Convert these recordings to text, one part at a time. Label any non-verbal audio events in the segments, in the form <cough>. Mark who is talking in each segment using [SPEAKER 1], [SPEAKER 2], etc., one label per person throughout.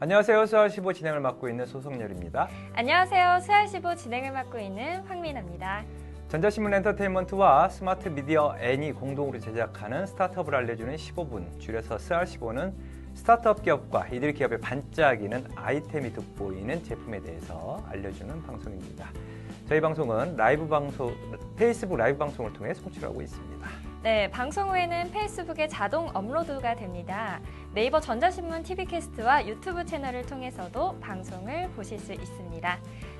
[SPEAKER 1] 안녕하세요. 수아15 진행을 맡고 있는 소송열입니다.
[SPEAKER 2] 안녕하세요. 수알15 진행을 맡고 있는 황민아입니다.
[SPEAKER 1] 전자신문 엔터테인먼트와 스마트 미디어 N이 공동으로 제작하는 스타트업을 알려주는 15분, 줄여서 스알15는 스타트업 기업과 이들 기업의 반짝이는 아이템이 돋보이는 제품에 대해서 알려주는 방송입니다. 저희 방송은 라이브 방송, 페이스북 라이브 방송을 통해 송출하고 있습니다.
[SPEAKER 2] 네, 방송 후에는 페이스북에 자동 업로드가 됩니다. 네이버 전자신문 TV캐스트와 유튜브 채널을 통해서도 방송을 보실 수 있습니다.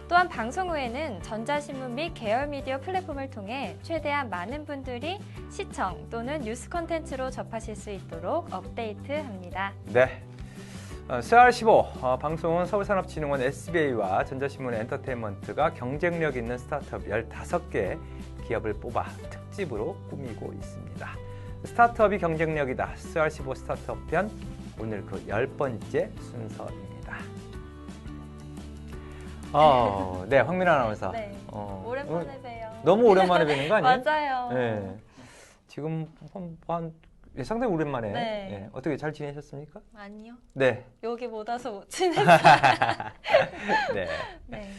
[SPEAKER 2] 또한 방송 후에는 전자신문 및 계열 미디어 플랫폼을 통해 최대한 많은 분들이 시청 또는 뉴스 콘텐츠로 접하실 수 있도록 업데이트합니다.
[SPEAKER 1] 네. 어, 스R15 어, 방송은 서울산업진흥원 SBA와 전자신문 엔터테인먼트가 경쟁력 있는 스타트업 15개 기업을 뽑아 특 집으로 꾸미고 있습니다. 스타트업이 경쟁력이다. 스R15 스타트업 편 오늘 그 열 번째 순서입니다. 어, 네, 황민아 아나운서.
[SPEAKER 2] 네,
[SPEAKER 1] 어,
[SPEAKER 2] 오랜만에 봬요.
[SPEAKER 1] 너무 오랜만에 뵈는 거 아니에요?
[SPEAKER 2] 맞아요.
[SPEAKER 1] 네. 지금 한, 한 예, 상당히 오랜만에
[SPEAKER 2] 네.
[SPEAKER 1] 예, 어떻게 잘 지내셨습니까?
[SPEAKER 2] 아니요.
[SPEAKER 1] 네.
[SPEAKER 2] 여기 못 와서 못 지냈어요. <laughs>
[SPEAKER 1] 네.
[SPEAKER 2] 네.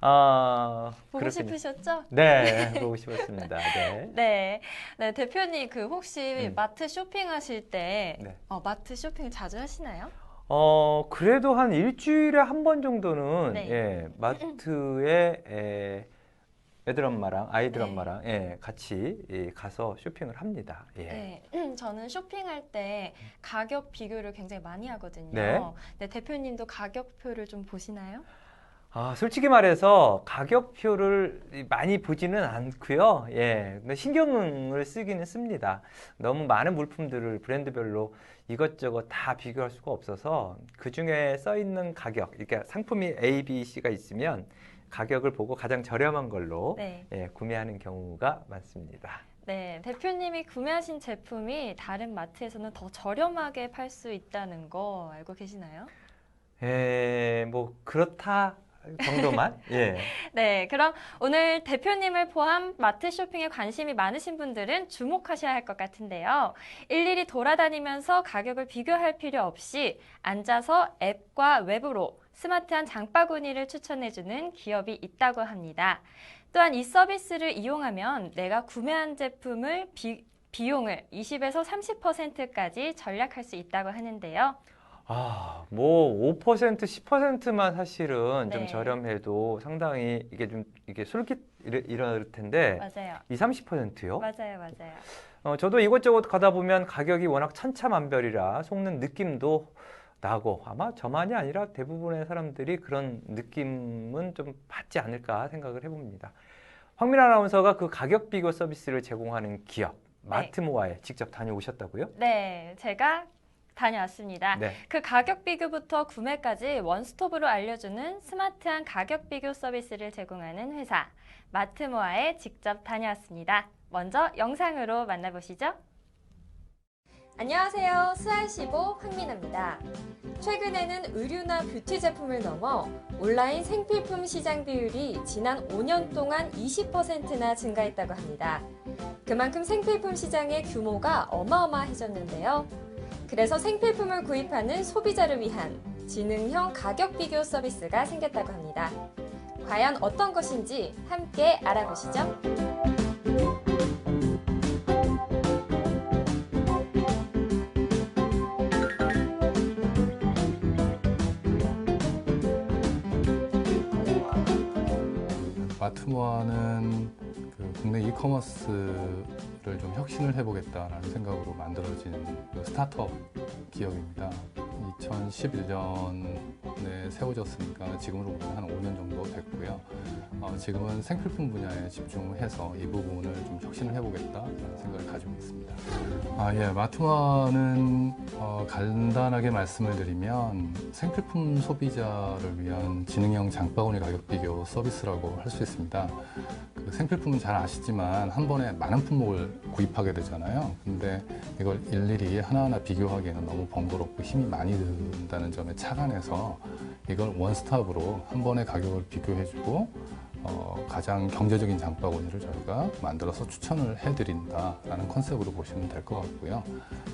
[SPEAKER 1] 아,
[SPEAKER 2] 보고
[SPEAKER 1] 그렇군요.
[SPEAKER 2] 싶으셨죠? <laughs>
[SPEAKER 1] 네, 보고 싶었습니다. 네.
[SPEAKER 2] 네. 네, 대표님 그 혹시
[SPEAKER 1] 음.
[SPEAKER 2] 마트 쇼핑하실 때
[SPEAKER 1] 네.
[SPEAKER 2] 어, 마트 쇼핑 자주 하시나요?
[SPEAKER 1] 어, 그래도 한 일주일에 한 번 정도는
[SPEAKER 2] 네.
[SPEAKER 1] 예, 마트에 에, 애들 엄마랑 아이들
[SPEAKER 2] 네.
[SPEAKER 1] 엄마랑 예, 같이 예, 가서 쇼핑을 합니다. 예.
[SPEAKER 2] 네. 저는 쇼핑할 때 가격 비교를 굉장히 많이 하거든요.
[SPEAKER 1] 네.
[SPEAKER 2] 네, 대표님도 가격표를 좀 보시나요?
[SPEAKER 1] 아, 솔직히 말해서 가격표를 많이 보지는 않고요. 예. 근데 신경을 쓰기는 씁니다. 너무 많은 물품들을 브랜드별로 이것저것 다 비교할 수가 없어서 그 중에 써 있는 가격, 그러니까 상품이 A, B, C가 있으면 가격을 보고 가장 저렴한 걸로
[SPEAKER 2] 네.
[SPEAKER 1] 예, 구매하는 경우가 많습니다.
[SPEAKER 2] 네, 대표님이 구매하신 제품이 다른 마트에서는 더 저렴하게 팔 수 있다는 거 알고 계시나요?
[SPEAKER 1] 예, 뭐 그렇다 정도만. <laughs> 예.
[SPEAKER 2] 네, 그럼 오늘 대표님을 포함 마트 쇼핑에 관심이 많으신 분들은 주목하셔야 할 것 같은데요. 일일이 돌아다니면서 가격을 비교할 필요 없이 앉아서 앱과 웹으로 스마트한 장바구니를 추천해주는 기업이 있다고 합니다. 또한 이 서비스를 이용하면 내가 구매한 제품을 비, 비용을 20에서 30%까지 절약할 수 있다고 하는데요.
[SPEAKER 1] 아, 뭐 5% 10%만 사실은 좀
[SPEAKER 2] 네.
[SPEAKER 1] 저렴해도 상당히 이게 좀 이게 솔깃 이러- 이럴 텐데
[SPEAKER 2] 맞아요.
[SPEAKER 1] 2, 30%요?
[SPEAKER 2] 맞아요, 맞아요.
[SPEAKER 1] 어, 저도 이곳저곳 가다 보면 가격이 워낙 천차만별이라 속는 느낌도 나고 아마 저만이 아니라 대부분의 사람들이 그런 느낌은 좀 받지 않을까 생각을 해봅니다. 황민 아나운서가 그 가격 비교 서비스를 제공하는 기업 마트모아에 직접 다녀오셨다고요?
[SPEAKER 2] 네, 제가 다녀왔습니다.
[SPEAKER 1] 네.
[SPEAKER 2] 그 가격 비교부터 구매까지 원스톱으로 알려주는 스마트한 가격 비교 서비스를 제공하는 회사 마트모아에 직접 다녀왔습니다. 먼저 영상으로 만나보시죠. 안녕하세요. 스알15 황민아입니다. 최근에는 의류나 뷰티 제품을 넘어 온라인 생필품 시장 비율이 지난 5년 동안 20%나 증가했다고 합니다. 그만큼 생필품 시장의 규모가 어마어마해졌는데요. 그래서 생필품을 구입하는 소비자를 위한 지능형 가격 비교 서비스가 생겼다고 합니다. 과연 어떤 것인지 함께 알아보시죠.
[SPEAKER 3] 마트모아는 그 국내 이커머스 를좀 혁신을 해보겠다라는 생각으로 만들어진 그 스타트업 기업입니다. 2011년에 세워졌으니까 지금으로 보면 한 5년 정도 됐고요. 어, 지금은 생필품 분야에 집중해서 이 부분을 좀 혁신을 해보겠다라는 생각을 가지고 있습니다. 아, 예, 마트모아는 어, 간단하게 말씀을 드리면 생필품 소비자를 위한 지능형 장바구니 가격 비교 서비스라고 할 수 있습니다. 그 생필품은 잘 아시지만 한 번에 많은 품목을 구입하게 되잖아요. 근데 이걸 일일이 하나하나 비교하기에는 너무 번거롭고 힘이 많이 든다는 점에 착안해서 이걸 원스톱으로 한 번에 가격을 비교해주고 어, 가장 경제적인 장바구니를 저희가 만들어서 추천을 해드린다라는 컨셉으로 보시면 될 것 같고요.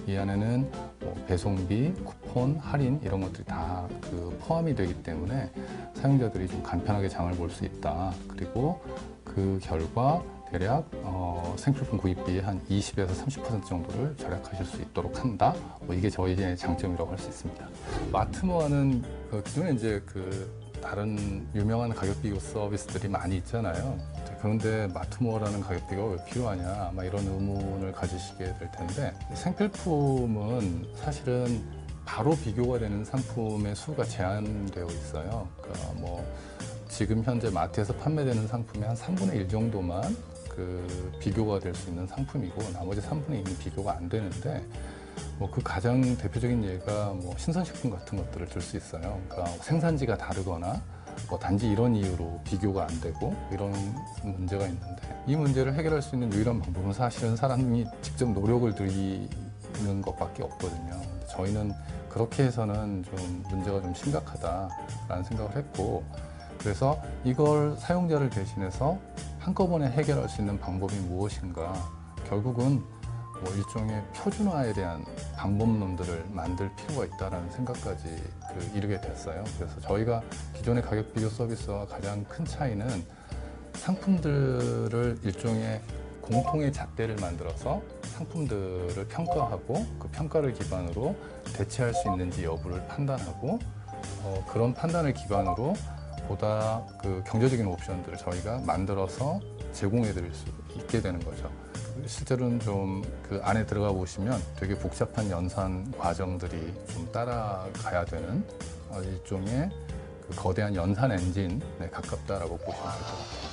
[SPEAKER 3] 이 안에는 뭐 배송비, 쿠폰, 할인 이런 것들이 다 그 포함이 되기 때문에 사용자들이 좀 간편하게 장을 볼 수 있다. 그리고 그 결과 대략 어, 생필품 구입비의 한 20에서 30% 정도를 절약하실 수 있도록 한다. 뭐 이게 저희의 장점이라고 할 수 있습니다. 마트모아는 그 기존에 이제 그 다른 유명한 가격 비교 서비스들이 많이 있잖아요. 그런데 마트모어라는 가격 비교가 왜 필요하냐, 아마 이런 의문을 가지시게 될 텐데 생필품은 사실은 바로 비교가 되는 상품의 수가 제한되어 있어요. 그러니까 뭐 지금 현재 마트에서 판매되는 상품의 한 3분의 1 정도만 그 비교가 될 수 있는 상품이고 나머지 3분의 1은 비교가 안 되는데 뭐 그 가장 대표적인 예가 뭐 신선식품 같은 것들을 들 수 있어요. 그러니까 생산지가 다르거나 뭐 단지 이런 이유로 비교가 안 되고 이런 문제가 있는데 이 문제를 해결할 수 있는 유일한 방법은 사실은 사람이 직접 노력을 들이는 것밖에 없거든요. 저희는 그렇게 해서는 좀 문제가 좀 심각하다라는 생각을 했고 그래서 이걸 사용자를 대신해서 한꺼번에 해결할 수 있는 방법이 무엇인가 결국은 뭐 일종의 표준화에 대한 방법론들을 만들 필요가 있다라는 생각까지 그 이르게 됐어요. 그래서 저희가 기존의 가격 비교 서비스와 가장 큰 차이는 상품들을 일종의 공통의 잣대를 만들어서 상품들을 평가하고 그 평가를 기반으로 대체할 수 있는지 여부를 판단하고 어, 그런 판단을 기반으로 보다 그 경제적인 옵션들을 저희가 만들어서 제공해 드릴 수 있게 되는 거죠. 실제로는 좀 그 안에 들어가 보시면 되게 복잡한 연산 과정들이 좀 따라가야 되는 어, 일종의 그 거대한 연산 엔진에 가깝다라고 보시면 될 것 같아요.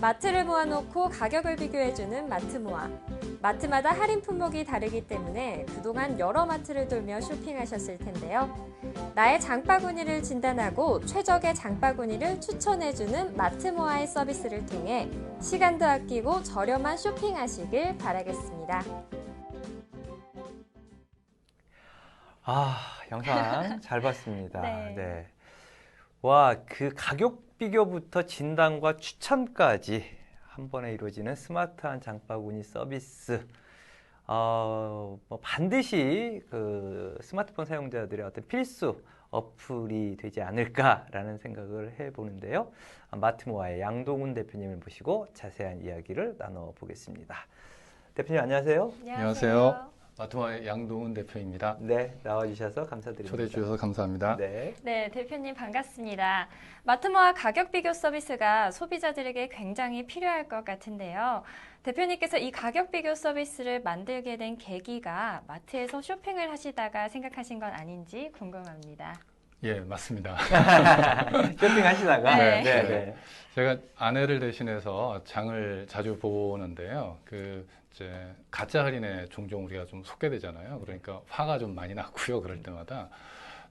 [SPEAKER 2] 마트를 모아놓고 가격을 비교해주는 마트모아. 마트마다 할인 품목이 다르기 때문에 그동안 여러 마트를 돌며 쇼핑하셨을 텐데요. 나의 장바구니를 진단하고 최적의 장바구니를 추천해주는 마트모아의 서비스를 통해 시간도 아끼고 저렴한 쇼핑하시길 바라겠습니다.
[SPEAKER 1] 아, 영상 잘 봤습니다. <laughs>
[SPEAKER 2] 네.
[SPEAKER 1] 네. 와, 그 가격 비교부터 진단과 추천까지 한 번에 이루어지는 스마트한 장바구니 서비스. 어, 뭐 반드시 그 스마트폰 사용자들의 어떤 필수 어플이 되지 않을까라는 생각을 해보는데요. 아, 마트모아의 양동훈 대표님을 모시고 자세한 이야기를 나눠보겠습니다. 대표님 안녕하세요.
[SPEAKER 3] 안녕하세요. 마트마의 양동훈 대표입니다.
[SPEAKER 1] 네, 나와주셔서 감사드립니다.
[SPEAKER 3] 초대해 주셔서 감사합니다.
[SPEAKER 1] 네.
[SPEAKER 2] 네, 대표님 반갑습니다. 마트모아 가격 비교 서비스가 소비자들에게 굉장히 필요할 것 같은데요. 대표님께서 이 가격 비교 서비스를 만들게 된 계기가 마트에서 쇼핑을 하시다가 생각하신 건 아닌지 궁금합니다.
[SPEAKER 3] 예, 맞습니다. <laughs>
[SPEAKER 1] 쇼핑하시다가
[SPEAKER 2] 네.
[SPEAKER 1] 네, 네.
[SPEAKER 3] 제가 아내를 대신해서 장을 자주 보는데요. 그 이제 가짜 할인에 종종 우리가 좀 속게 되잖아요. 그러니까 화가 좀 많이 났고요. 그럴 때마다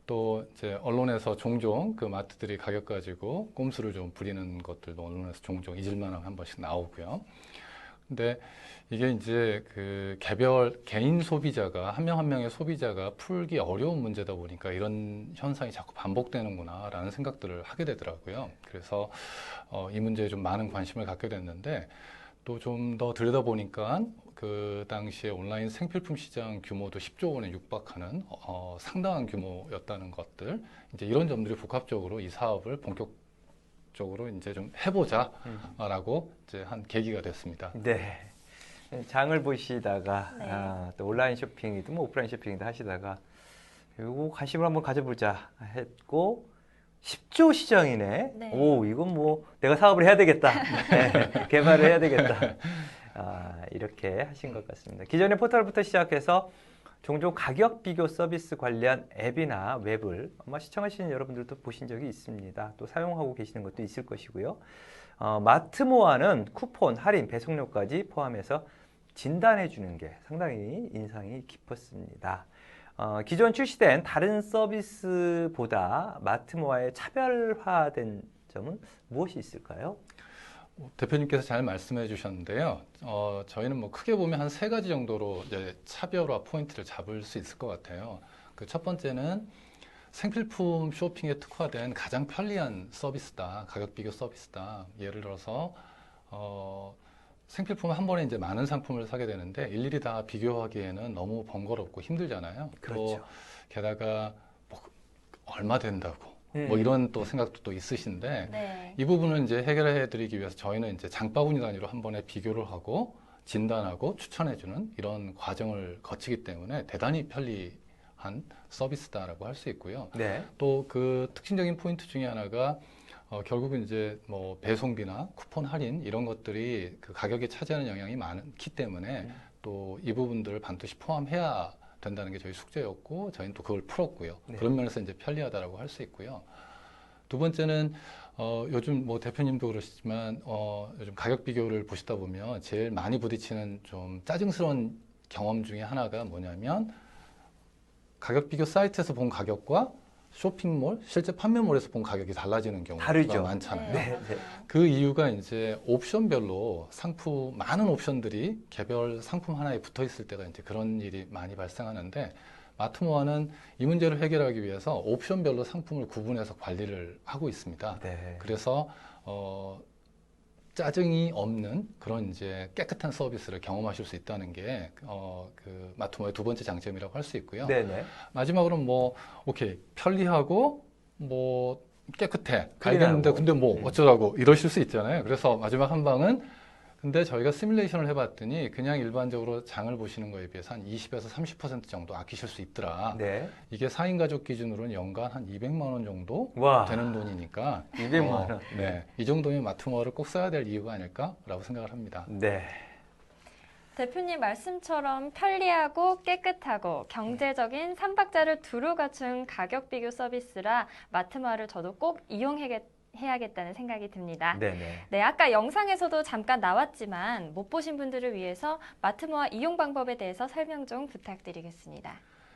[SPEAKER 3] 또 이제 언론에서 종종 그 마트들이 가격 가지고 꼼수를 좀 부리는 것들도 언론에서 종종 잊을만하면 한 번씩 나오고요. 근데 이게 이제 그 개별 개인 소비자가 한 명 한 명의 소비자가 풀기 어려운 문제다 보니까 이런 현상이 자꾸 반복되는구나라는 생각들을 하게 되더라고요. 그래서 어, 이 문제에 좀 많은 관심을 갖게 됐는데 또 좀 더 들여다보니까 그 당시에 온라인 생필품 시장 규모도 10조 원에 육박하는 어, 상당한 규모였다는 것들 이제 이런 점들이 복합적으로 이 사업을 본격 본격적으로 이제 좀
[SPEAKER 1] 음.
[SPEAKER 3] 해보자라고 이제 한 계기가 됐습니다.
[SPEAKER 1] 네. 장을 보시다가
[SPEAKER 2] 네.
[SPEAKER 1] 아, 또 온라인 쇼핑이든 뭐 오프라인 쇼핑이든 하시다가 이거 관심을 한번 가져보자 했고 10조 시장이네.
[SPEAKER 2] 네.
[SPEAKER 1] 오 이건 뭐 내가 사업을 해야 되겠다. <laughs> 네, 개발을 해야 되겠다. 아, 이렇게 하신 것 같습니다. 기존의 포털부터 시작해서 종종 가격 비교 서비스 관련 앱이나 웹을 아마 시청하시는 여러분들도 보신 적이 있습니다. 또 사용하고 계시는 것도 있을 것이고요. 어, 마트모아는 쿠폰, 할인, 배송료까지 포함해서 진단해 주는 게 상당히 인상이 깊었습니다. 어, 기존 출시된 다른 서비스보다 마트모아의 차별화된 점은 무엇이 있을까요?
[SPEAKER 3] 뭐 대표님께서 잘 말씀해 주셨는데요. 어, 저희는 뭐 크게 보면 한 세 가지 정도로 이제 차별화 포인트를 잡을 수 있을 것 같아요. 그 첫 번째는 생필품 쇼핑에 특화된 가장 편리한 서비스다. 가격 비교 서비스다. 예를 들어서 어, 생필품 한 번에 이제 많은 상품을 사게 되는데 일일이 다 비교하기에는 너무 번거롭고 힘들잖아요. 또
[SPEAKER 1] 그렇죠.
[SPEAKER 3] 게다가 뭐 얼마 된다고
[SPEAKER 1] 음.
[SPEAKER 3] 뭐 이런 또 생각도 또 있으신데
[SPEAKER 2] 네.
[SPEAKER 3] 이 부분을 이제 해결해 드리기 위해서 저희는 이제 장바구니 단위로 한 번에 비교를 하고 진단하고 추천해 주는 이런 과정을 거치기 때문에 대단히 편리한 서비스다라고 할 수 있고요.
[SPEAKER 1] 네.
[SPEAKER 3] 또그 특징적인 포인트 중에 하나가 어, 결국은 이제 뭐 배송비나 쿠폰 할인 이런 것들이 그 가격에 차지하는 영향이 많기 때문에
[SPEAKER 1] 음.
[SPEAKER 3] 또이 부분들을 반드시 포함해야 된다는 게 저희 숙제였고 저희는 또 그걸 풀었고요.
[SPEAKER 1] 네.
[SPEAKER 3] 그런 면에서 이제 편리하다라고 할 수 있고요. 두 번째는 어, 요즘 뭐 대표님도 그러시지만 어, 요즘 가격 비교를 보시다 보면 제일 많이 부딪히는 좀 짜증스러운 경험 중에 하나가 뭐냐면 가격 비교 사이트에서 본 가격과 쇼핑몰 실제 판매몰에서 본 가격이 달라지는 경우가
[SPEAKER 1] 다르죠.
[SPEAKER 3] 많잖아요.
[SPEAKER 1] 네, 네.
[SPEAKER 3] 그 이유가 이제 옵션별로 상품 많은 옵션들이 개별 상품 하나에 붙어 있을 때가 이제 그런 일이 많이 발생하는데 마트모아는 이 문제를 해결하기 위해서 옵션별로 상품을 구분해서 관리를 하고 있습니다.
[SPEAKER 1] 네.
[SPEAKER 3] 그래서 어 짜증이 없는 그런 이제 깨끗한 서비스를 경험하실 수 있다는 게 어 그 마트모의 두 번째 장점이라고 할 수 있고요.
[SPEAKER 1] 네, 네.
[SPEAKER 3] 마지막으로 뭐 오케이 편리하고 뭐 깨끗해. 알겠는데 근데 뭐
[SPEAKER 1] 음.
[SPEAKER 3] 어쩌라고 이러실 수 있잖아요. 그래서 마지막 한 방은 근데 저희가 시뮬레이션을 해봤더니 그냥 일반적으로 장을 보시는 거에 비해서 한 20에서 30% 정도 아끼실 수 있더라.
[SPEAKER 1] 네.
[SPEAKER 3] 이게 4인 가족 기준으로는 연간 한 200만 원 정도
[SPEAKER 1] 와.
[SPEAKER 3] 되는 돈이니까
[SPEAKER 1] 200만
[SPEAKER 3] 어,
[SPEAKER 1] 원.
[SPEAKER 3] 네, 이 정도면 마트모어를 꼭 써야 될 이유가 아닐까라고 생각을 합니다.
[SPEAKER 1] 네.
[SPEAKER 2] 대표님 말씀처럼 편리하고 깨끗하고 경제적인 삼박자를 두루 갖춘 가격 비교 서비스라 마트마를 저도 꼭 이용해 야겠다는 생각이 듭니다.
[SPEAKER 1] 네, 네.
[SPEAKER 2] 네, 아까 영상에서도 잠깐 나왔지만 못 보신 분들을 위해서 마트모아 이용 방법에 대해서 설명 좀 부탁드리겠습니다.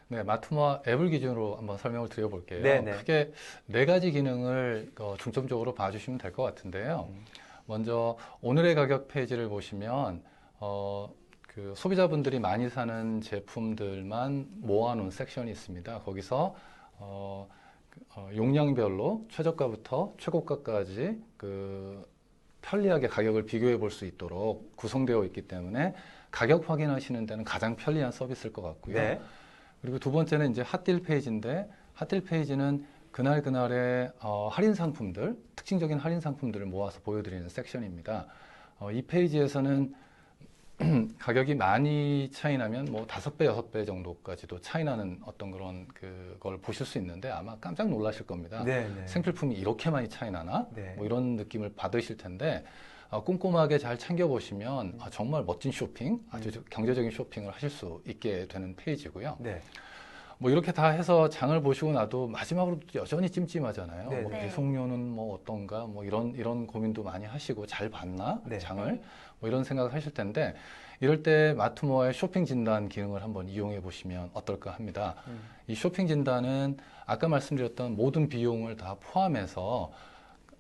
[SPEAKER 3] 네, 마트모아 앱을 기준으로 한번 설명을 드려볼게요.
[SPEAKER 1] 네, 네.
[SPEAKER 3] 크게 네 가지 기능을 어, 중점적으로 봐주시면 될 것 같은데요.
[SPEAKER 1] 음.
[SPEAKER 3] 먼저 오늘의 가격 페이지를 보시면 어, 그 소비자분들이 많이 사는 제품들만 모아놓은 섹션이 있습니다. 거기서 어, 그, 어, 용량별로 최저가부터 최고가까지 그 편리하게 가격을 비교해 볼 수 있도록 구성되어 있기 때문에 가격 확인하시는 데는 가장 편리한 서비스일 것 같고요.
[SPEAKER 1] 네.
[SPEAKER 3] 그리고 두 번째는 이제 핫딜 페이지인데 핫딜 페이지는 그날 그날의 어, 할인 상품들, 특징적인 할인 상품들을 모아서 보여드리는 섹션입니다. 어, 이 페이지에서는 <clears throat> 가격이 많이 차이 나면 뭐 다섯 배, 여섯 배 정도까지도 차이 나는 어떤 그런 그걸 보실 수 있는데 아마 깜짝 놀라실 겁니다.
[SPEAKER 1] 네, 네.
[SPEAKER 3] 생필품이 이렇게 많이 차이 나나?
[SPEAKER 1] 네.
[SPEAKER 3] 뭐 이런 느낌을 받으실 텐데 어, 꼼꼼하게 잘 챙겨보시면 아, 정말 멋진 쇼핑, 아주
[SPEAKER 1] 음.
[SPEAKER 3] 경제적인 쇼핑을 하실 수 있게 되는 페이지고요.
[SPEAKER 1] 네.
[SPEAKER 3] 뭐 이렇게 다 해서 장을 보시고 나도 마지막으로 여전히 찜찜하잖아요.
[SPEAKER 1] 네,
[SPEAKER 3] 뭐
[SPEAKER 2] 네.
[SPEAKER 3] 배송료는 뭐 어떤가, 뭐 이런 이런 고민도 많이 하시고 잘 봤나
[SPEAKER 1] 네.
[SPEAKER 3] 장을 뭐 이런 생각을 하실 텐데 이럴 때 마트모어의 쇼핑 진단 기능을 한번 이용해 보시면 어떨까 합니다.
[SPEAKER 1] 음.
[SPEAKER 3] 이 쇼핑 진단은 아까 말씀드렸던 모든 비용을 다 포함해서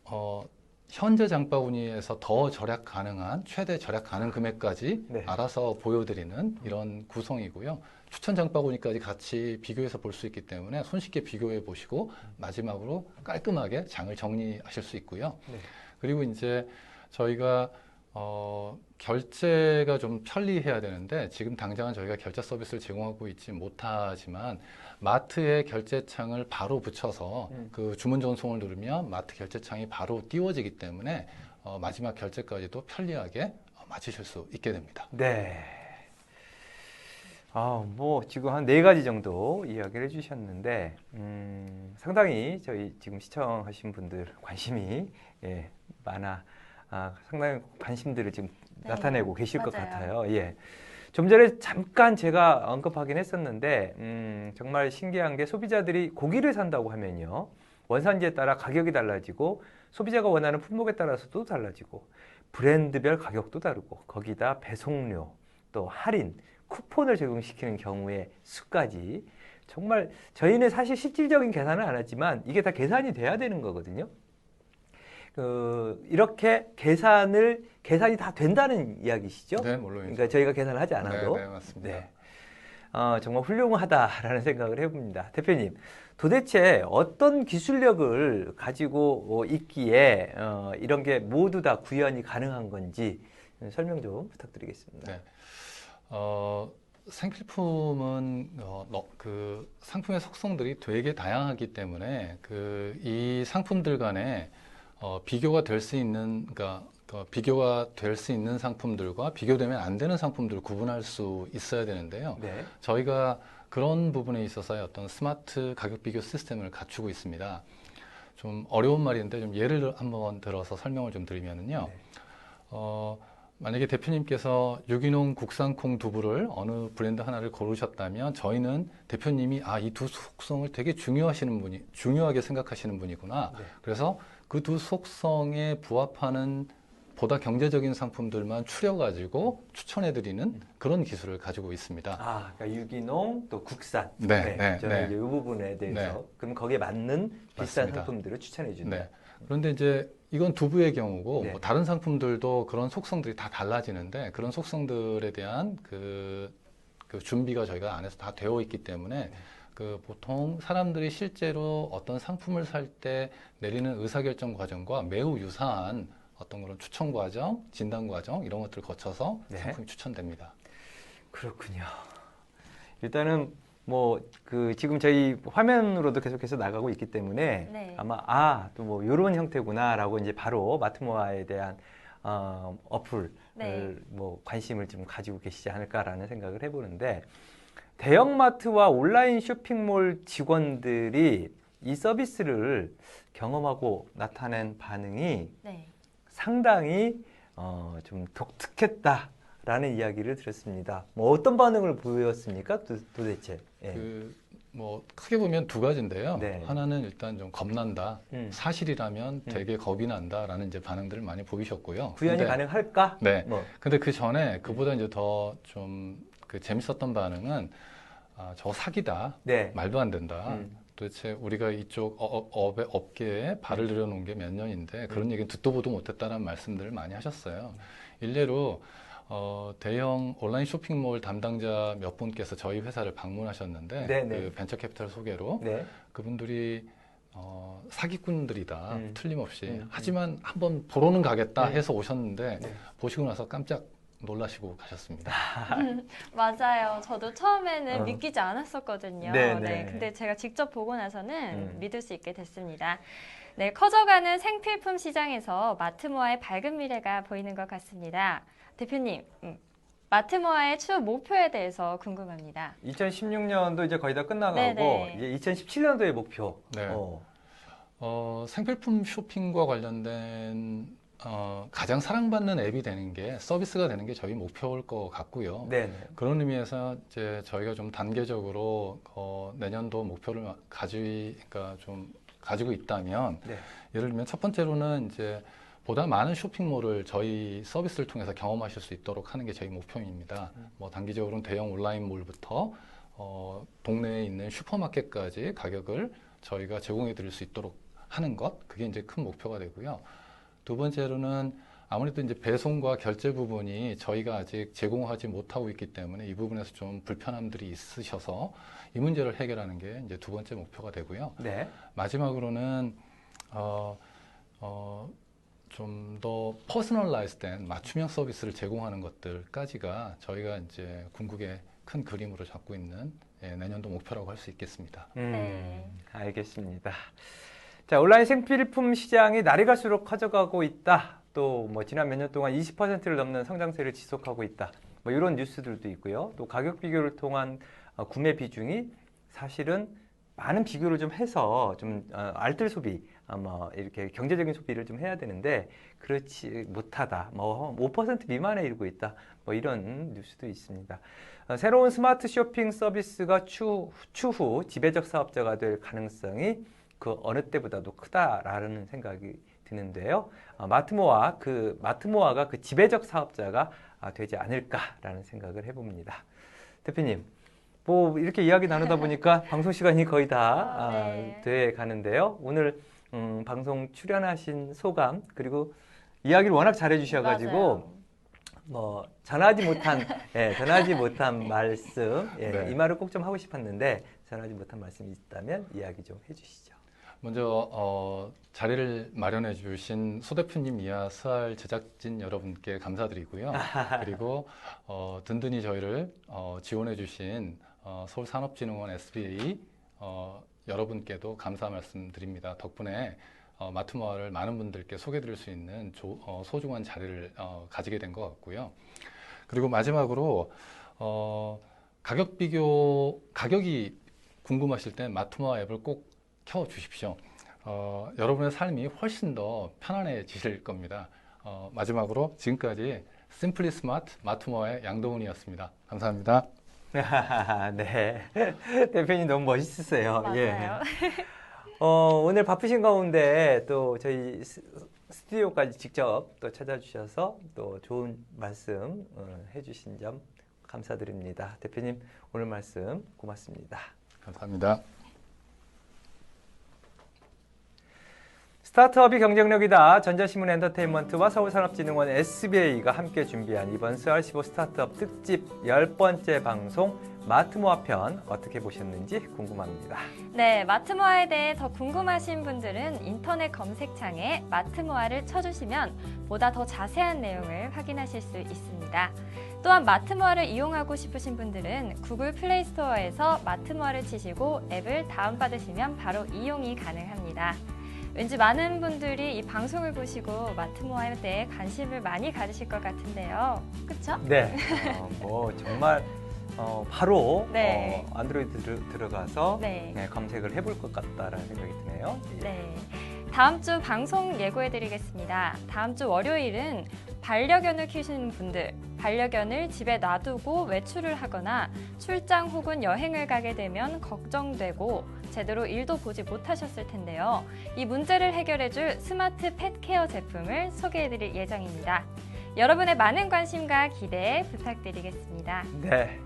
[SPEAKER 3] 어, 현재 장바구니에서 더 절약 가능한 최대 절약 가능 금액까지
[SPEAKER 1] 네.
[SPEAKER 3] 알아서 보여드리는 이런 구성이고요. 추천 장바구니까지 같이 비교해서 볼 수 있기 때문에 손쉽게 비교해 보시고 마지막으로 깔끔하게 장을 정리하실 수 있고요.
[SPEAKER 1] 네.
[SPEAKER 3] 그리고 이제 저희가 어, 결제가 좀 편리해야 되는데 지금 당장은 저희가 결제 서비스를 제공하고 있지 못하지만 마트에 결제창을 바로 붙여서
[SPEAKER 1] 음.
[SPEAKER 3] 그 주문 전송을 누르면 마트 결제창이 바로 띄워지기 때문에 어, 마지막 결제까지도 편리하게 어, 마치실 수 있게 됩니다.
[SPEAKER 1] 네. 아, 뭐 지금 한 네 가지 정도 이야기를 해주셨는데 음, 상당히 저희 지금 시청하신 분들 관심이 예, 많아 아, 상당히 관심들을 지금
[SPEAKER 4] 네,
[SPEAKER 1] 나타내고 계실 것
[SPEAKER 4] 맞아요.
[SPEAKER 1] 같아요. 예. 좀 전에 잠깐 제가 언급하긴 했었는데 음, 정말 신기한 게 소비자들이 고기를 산다고 하면요 원산지에 따라 가격이 달라지고 소비자가 원하는 품목에 따라서도 달라지고 브랜드별 가격도 다르고 거기다 배송료 또 할인 쿠폰을 제공시키는 경우의 수까지 정말 저희는 사실 실질적인 계산은 안 하지만 이게 다 계산이 돼야 되는 거거든요. 그 이렇게 계산을 계산이 다 된다는 이야기시죠?
[SPEAKER 3] 네, 물론이죠.
[SPEAKER 1] 그러니까 저희가 계산을 하지 않아도
[SPEAKER 3] 네, 네, 맞습니다.
[SPEAKER 1] 네. 어, 정말 훌륭하다라는 생각을 해봅니다. 대표님, 도대체 어떤 기술력을 가지고 어, 있기에 어, 이런 게 모두 다 구현이 가능한 건지 설명 좀 부탁드리겠습니다.
[SPEAKER 3] 네. 어, 생필품은 어, 너- 그 상품의 속성들이 되게 다양하기 때문에 그 이 상품들 간에 어, 비교가 될 수 있는 그러니까 그 비교가 될 수 있는 상품들과 비교되면 안 되는 상품들을 구분할 수 있어야 되는데요.
[SPEAKER 1] 네.
[SPEAKER 3] 저희가 그런 부분에 있어서의 어떤 스마트 가격 비교 시스템을 갖추고 있습니다. 좀 어려운 말인데 좀 예를 한번 들어서 설명을 좀 드리면은요.
[SPEAKER 1] 네.
[SPEAKER 3] 어, 만약에 대표님께서 유기농 국산 콩 두부를 어느 브랜드 하나를 고르셨다면 저희는 대표님이 아, 이 두 속성을 되게 중요하시는 분이 중요하게 생각하시는 분이구나.
[SPEAKER 1] 네.
[SPEAKER 3] 그래서 그 두 속성에 부합하는 보다 경제적인 상품들만 추려가지고 추천해드리는 그런 기술을 가지고 있습니다.
[SPEAKER 1] 아, 그러니까 유기농 또 국산.
[SPEAKER 3] 네, 네,
[SPEAKER 1] 저는
[SPEAKER 3] 네.
[SPEAKER 1] 이제 이 부분에 대해서
[SPEAKER 3] 네.
[SPEAKER 1] 그럼 거기에 맞는 비싼
[SPEAKER 3] 맞습니다.
[SPEAKER 1] 상품들을 추천해 준다.
[SPEAKER 3] 네. 그런데 이제 이건 두부의 경우고
[SPEAKER 1] 네.
[SPEAKER 3] 뭐 다른 상품들도 그런 속성들이 다 달라지는데 그런 속성들에 대한 그, 그 준비가 저희가 안에서 다 되어 있기 때문에 그 보통 사람들이 실제로 어떤 상품을 살 때 내리는 의사결정 과정과 매우 유사한 어떤 그런 추천 과정, 진단 과정 이런 것들을 거쳐서
[SPEAKER 1] 네.
[SPEAKER 3] 상품이 추천됩니다.
[SPEAKER 1] 그렇군요. 일단은 뭐 그 지금 저희 화면으로도 계속해서 나가고 있기 때문에
[SPEAKER 4] 네.
[SPEAKER 1] 아마 아 또 뭐 이런 형태구나라고 이제 바로 마트모아에 대한 어, 어플을
[SPEAKER 4] 네.
[SPEAKER 1] 뭐 관심을 좀 가지고 계시지 않을까라는 생각을 해보는데 대형마트와 온라인 쇼핑몰 직원들이 이 서비스를 경험하고 나타낸 반응이
[SPEAKER 4] 네.
[SPEAKER 1] 상당히 어, 좀 독특했다라는 이야기를 들었습니다. 뭐 어떤 반응을 보였습니까? 도, 도대체? 예.
[SPEAKER 3] 그뭐 크게 보면 두 가지인데요.
[SPEAKER 1] 네.
[SPEAKER 3] 하나는 일단 좀 겁난다.
[SPEAKER 1] 음.
[SPEAKER 3] 사실이라면
[SPEAKER 1] 음.
[SPEAKER 3] 되게 겁이 난다라는 이제 반응들을 많이 보이셨고요.
[SPEAKER 1] 구현이
[SPEAKER 3] 근데,
[SPEAKER 1] 가능할까?
[SPEAKER 3] 네.
[SPEAKER 1] 뭐
[SPEAKER 3] 근데 그 전에 그보다 이제 더 좀 그 재밌었던 반응은 아, 저 사기다.
[SPEAKER 1] 네.
[SPEAKER 3] 말도 안 된다.
[SPEAKER 1] 음.
[SPEAKER 3] 도대체 우리가 이쪽 어- 어- 업계에 발을 들여놓은 게 몇 년인데 그런
[SPEAKER 1] 음.
[SPEAKER 3] 얘기는 듣도 보도 못했다는 말씀들을 많이 하셨어요. 일례로 어, 대형 온라인 쇼핑몰 담당자 몇 분께서 저희 회사를 방문하셨는데
[SPEAKER 1] 네, 네.
[SPEAKER 3] 그 벤처 캐피탈 소개로
[SPEAKER 1] 네.
[SPEAKER 3] 그분들이 어, 사기꾼들이다
[SPEAKER 1] 음.
[SPEAKER 3] 틀림없이
[SPEAKER 1] 음, 음.
[SPEAKER 3] 하지만 한번 보러는 가겠다
[SPEAKER 1] 네.
[SPEAKER 3] 해서 오셨는데
[SPEAKER 1] 네.
[SPEAKER 3] 보시고 나서 깜짝 놀라시고 가셨습니다. <laughs>
[SPEAKER 4] 맞아요. 저도 처음에는
[SPEAKER 1] 어.
[SPEAKER 4] 믿기지 않았었거든요.
[SPEAKER 1] 네,
[SPEAKER 4] 네,
[SPEAKER 1] 네.
[SPEAKER 4] 근데 제가 직접 보고 나서는
[SPEAKER 1] 음.
[SPEAKER 4] 믿을 수 있게 됐습니다. 네, 커져가는 생필품 시장에서 마트모아의 밝은 미래가 보이는 것 같습니다. 대표님, 음, 마트모아의 추후 목표에 대해서 궁금합니다.
[SPEAKER 1] 2016년도 이제 거의 다 끝나가고
[SPEAKER 4] 네네.
[SPEAKER 1] 이제 2017년도의 목표.
[SPEAKER 3] 네.
[SPEAKER 1] 어.
[SPEAKER 3] 어, 생필품 쇼핑과 관련된 어, 가장 사랑받는 앱이 되는 게 서비스가 되는 게 저희 목표일 것 같고요.
[SPEAKER 1] 네. 네.
[SPEAKER 3] 그런 의미에서 이제 저희가 좀 단계적으로 어, 내년도 목표를 가지, 그러니까 좀 가지고 있다면
[SPEAKER 1] 네.
[SPEAKER 3] 예를 들면 첫 번째로는 이제 보다 많은 쇼핑몰을 저희 서비스를 통해서 경험하실 수 있도록 하는 게 저희 목표입니다.
[SPEAKER 1] 음.
[SPEAKER 3] 뭐 단기적으로는 대형 온라인몰부터 어, 동네에 있는 슈퍼마켓까지 가격을 저희가 제공해 드릴 수 있도록 하는 것 그게 이제 큰 목표가 되고요. 두 번째로는 아무래도 이제 배송과 결제 부분이 저희가 아직 제공하지 못하고 있기 때문에 이 부분에서 좀 불편함들이 있으셔서 이 문제를 해결하는 게 이제 두 번째 목표가 되고요.
[SPEAKER 1] 네.
[SPEAKER 3] 마지막으로는 어, 어, 좀 더 퍼스널라이즈된 맞춤형 서비스를 제공하는 것들까지가 저희가 이제 궁극의 큰 그림으로 잡고 있는 예, 내년도 목표라고 할 수 있겠습니다.
[SPEAKER 1] 음,
[SPEAKER 2] 네.
[SPEAKER 1] 알겠습니다. 자, 온라인 생필품 시장이 날이 갈수록 커져가고 있다. 또 뭐 지난 몇 년 동안 20%를 넘는 성장세를 지속하고 있다. 뭐 이런 뉴스들도 있고요. 또 가격 비교를 통한 어, 구매 비중이 사실은 많은 비교를 좀 해서 좀 어, 알뜰 소비, 어, 뭐 이렇게 경제적인 소비를 좀 해야 되는데 그렇지 못하다. 뭐 5% 미만에 이르고 있다. 뭐 이런 뉴스도 있습니다. 어, 새로운 스마트 쇼핑 서비스가 추, 추후 지배적 사업자가 될 가능성이 그 어느 때보다도 크다라는 생각이 드는데요. 어, 마트모아 그 마트모아가 그 지배적 사업자가 아, 되지 않을까라는 생각을 해봅니다. 대표님, 뭐 이렇게 이야기 나누다 보니까 <laughs> 방송 시간이 거의 다
[SPEAKER 2] 아,
[SPEAKER 1] 아,
[SPEAKER 2] 네.
[SPEAKER 1] 돼 가는데요. 오늘 음, 방송 출연하신 소감 그리고 이야기를 워낙 잘해 주셔가지고
[SPEAKER 2] 맞아요.
[SPEAKER 1] 뭐 전하지 못한 <laughs> 예, 전하지 못한 말씀 예,
[SPEAKER 3] 네.
[SPEAKER 1] 이 말을 꼭 좀 하고 싶었는데 전하지 못한 말씀이 있다면 이야기 좀 해주시죠.
[SPEAKER 3] 먼저 어, 자리를 마련해 주신 소 대표님 이하 스알 제작진 여러분께 감사드리고요. <laughs> 그리고 어, 든든히 저희를 어, 지원해 주신 어, 서울산업진흥원 SBA 어, 여러분께도 감사 말씀드립니다. 덕분에 어, 마트마을을 많은 분들께 소개드릴 수 있는 조- 어, 소중한 자리를 어, 가지게 된 것 같고요. 그리고 마지막으로 어, 가격 비교 가격이 궁금하실 땐 마트마 앱을 꼭 켜 주십시오. 어, 여러분의 삶이 훨씬 더 편안해지실 겁니다. 어, 마지막으로 지금까지 심플리 스마트 마트모아의 양동훈이었습니다. 감사합니다. <laughs>
[SPEAKER 1] 네, 대표님 너무 멋있으세요. 예.
[SPEAKER 2] 맞아요.
[SPEAKER 1] 어, 오늘 바쁘신 가운데 또 저희 스- 스튜디오까지 직접 또 찾아주셔서 또 좋은 말씀 어, 해주신 점 감사드립니다. 대표님 오늘 말씀 고맙습니다.
[SPEAKER 3] 감사합니다.
[SPEAKER 1] 스타트업이 경쟁력이다. 전자신문 엔터테인먼트와 서울산업진흥원 SBA가 함께 준비한 이번 스R15 스타트업 특집 10번째 방송 마트모아 편 어떻게 보셨는지 궁금합니다.
[SPEAKER 2] 네, 마트모아에 대해 더 궁금하신 분들은 인터넷 검색창에 마트모아를 쳐주시면 보다 더 자세한 내용을 확인하실 수 있습니다. 또한 마트모아를 이용하고 싶으신 분들은 구글 플레이 스토어에서 마트모아를 치시고 앱을 다운받으시면 바로 이용이 가능합니다. 왠지 많은 분들이 이 방송을 보시고 마트 모아에 대해 관심을 많이 가지실 것 같은데요. 그렇죠?
[SPEAKER 1] 네, <laughs> 어, 뭐 정말 어, 바로
[SPEAKER 2] 네.
[SPEAKER 1] 어, 안드로이드 들, 들어가서
[SPEAKER 2] 네.
[SPEAKER 1] 네, 검색을 해볼 것 같다라는 생각이 드네요. 예.
[SPEAKER 2] 네. 다음 주 방송 예고해드리겠습니다. 다음 주 월요일은 반려견을 키우시는 분들, 반려견을 집에 놔두고 외출을 하거나 출장 혹은 여행을 가게 되면 걱정되고 제대로 일도 보지 못하셨을 텐데요. 이 문제를 해결해줄 스마트 펫 케어 제품을 소개해드릴 예정입니다. 여러분의 많은 관심과 기대 부탁드리겠습니다.
[SPEAKER 1] 네.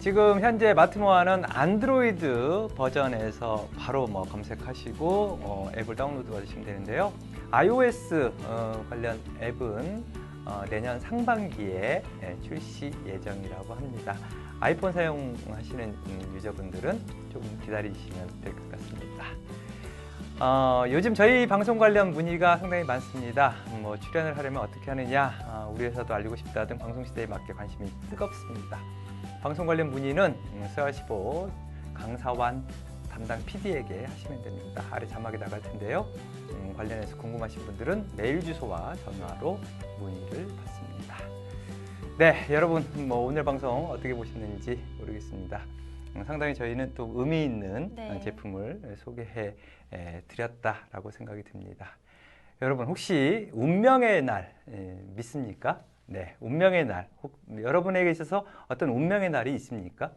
[SPEAKER 1] 지금 현재 마트모아는 안드로이드 버전에서 바로 뭐 검색하시고 어, 앱을 다운로드 받으시면 되는데요. iOS 어, 관련 앱은 어, 내년 상반기에 예, 출시 예정이라고 합니다. 아이폰 사용하시는 음, 유저분들은 조금 기다리시면 될 것 같습니다. 어, 요즘 저희 방송 관련 문의가 상당히 많습니다. 음, 뭐 출연을 하려면 어떻게 하느냐, 아, 우리 회사도 알리고 싶다 등 방송 시대에 맞게 관심이 뜨겁습니다. 방송 관련 문의는 음, 스와15 강사완 담당 PD에게 하시면 됩니다. 아래 자막에 나갈 텐데요. 음, 관련해서 궁금하신 분들은 메일 주소와 전화로 문의를 받습니다. 네, 여러분 뭐 오늘 방송 어떻게 보셨는지 모르겠습니다. 음, 상당히 저희는 또 의미 있는
[SPEAKER 2] 네.
[SPEAKER 1] 어, 제품을 소개해 에, 드렸다라고 생각이 듭니다. 여러분 혹시 운명의 날 에, 믿습니까? 네, 운명의 날. 혹 여러분에게 있어서 어떤 운명의 날이 있습니까?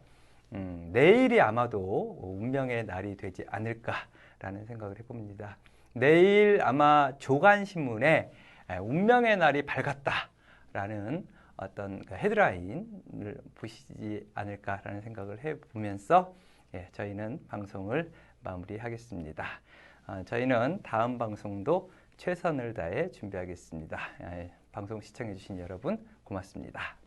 [SPEAKER 1] 음, 내일이 아마도 운명의 날이 되지 않을까라는 생각을 해봅니다. 내일 아마 조간신문에 에, 운명의 날이 밝았다라는 어떤 그 헤드라인을 보시지 않을까라는 생각을 해보면서 예, 저희는 방송을 마무리하겠습니다. 아, 저희는 다음 방송도 최선을 다해 준비하겠습니다. 예, 방송 시청해주신 여러분 고맙습니다.